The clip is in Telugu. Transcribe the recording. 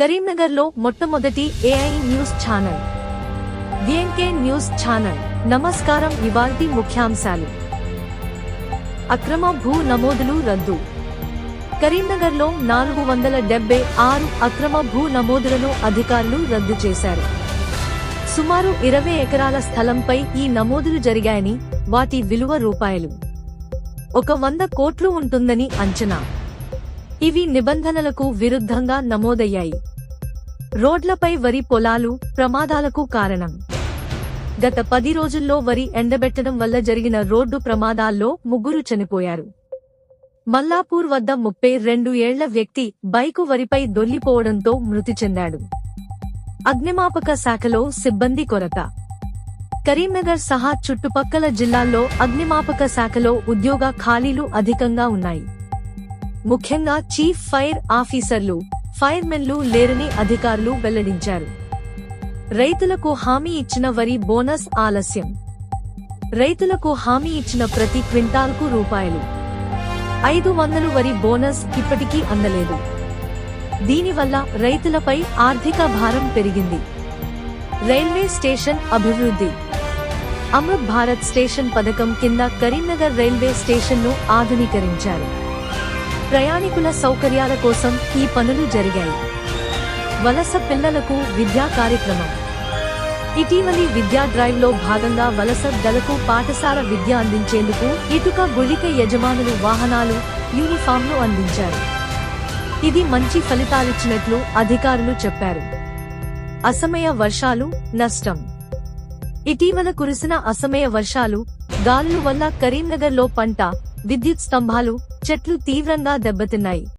కరీంనగర్లో మొట్టమొదటి AI news channel. VNK news channel. నమస్కారం ఇవాల్టి ముఖ్యాంశాలు. అక్రమ భూ నమోదులు రద్దు. కరీంనగర్లో నాలుగు వందల డెబ్బై ఆరు అక్రమ భూ నమోదులను అధికారులు రద్దు చేశారు. సుమారు ఇరవై ఎకరాల స్థలంపై ఈ నమోదులు జరిగాయని వాటి విలువ రూపాయలు. ఒక వంద కోట్లు ఉంటుందని అంచనా. ఇవి నిబంధనలకు విరుద్ధంగా నమోదయ్యాయి. రోడ్లపై వరి పొలాలు ప్రమాదాలకు కారణం. గత పది రోజుల్లో వరి ఎండబెట్టడం వల్ల జరిగిన రోడ్డు ప్రమాదాల్లో ముగ్గురు చనిపోయారు. మల్లాపూర్ వద్ద ముప్పై రెండు ఏళ్ళ వ్యక్తి బైకు వరిపై దొల్లిపోవడంతో మృతి చెందాడు. అగ్నిమాపక శాఖలో సిబ్బంది కొరత. కరీంనగర్ సహా చుట్టుపక్కల జిల్లాల్లో అగ్నిమాపక శాఖలో ఉద్యోగ ఖాళీలు అధికంగా ఉన్నాయి. ముఖ్యంగా చీఫ్ ఫైర్ ఆఫీసర్లు ఫైర్మెన్లు లేరని అధికారులు వెల్లడించారు. రైతులకు హామీ ఇచ్చిన వరి బోనస్ ఆలస్యం. రైతులకు హామీ ఇచ్చిన ప్రతి క్వింటాల్కు రూపాయలు. ఐదు వందలు వరి బోనస్ ఇప్పటికీ అందలేదు. దీనివల్ల రైతులపై ఆర్థిక భారం పెరిగింది. రైల్వే స్టేషన్ అభివృద్ధి. అమృత్ భారత్ స్టేషన్ పథకం కింద కరీంనగర్ రైల్వే స్టేషన్ను ఆధునీకరించారు. ప్రయాణికుల సౌకర్యాల కోసం ఈ పనులు జరిగాయి. వలస పిల్లలకు విద్యా కార్యక్రమం. ఇటీవలి విద్యా డ్రైవ్లో భాగంగా వలస దళకు పాఠశాల విద్య అందించేందుకు ఇటుక గుళిక యజమానులు వాహనాలు యూనిఫామ్లు అందించారు. ఇది మంచి ఫలితాలిచ్చినట్లు అధికారులు చెప్పారు. అసమయ వర్షాలు నష్టం. ఇటీవల కురిసిన అసమయ వర్షాలు గాలుల వల్ల కరీంనగర్లో పంట విద్యుత్ స్తంభాలు చెట్లు తీవ్రంగా దెబ్బతిన్నాయి.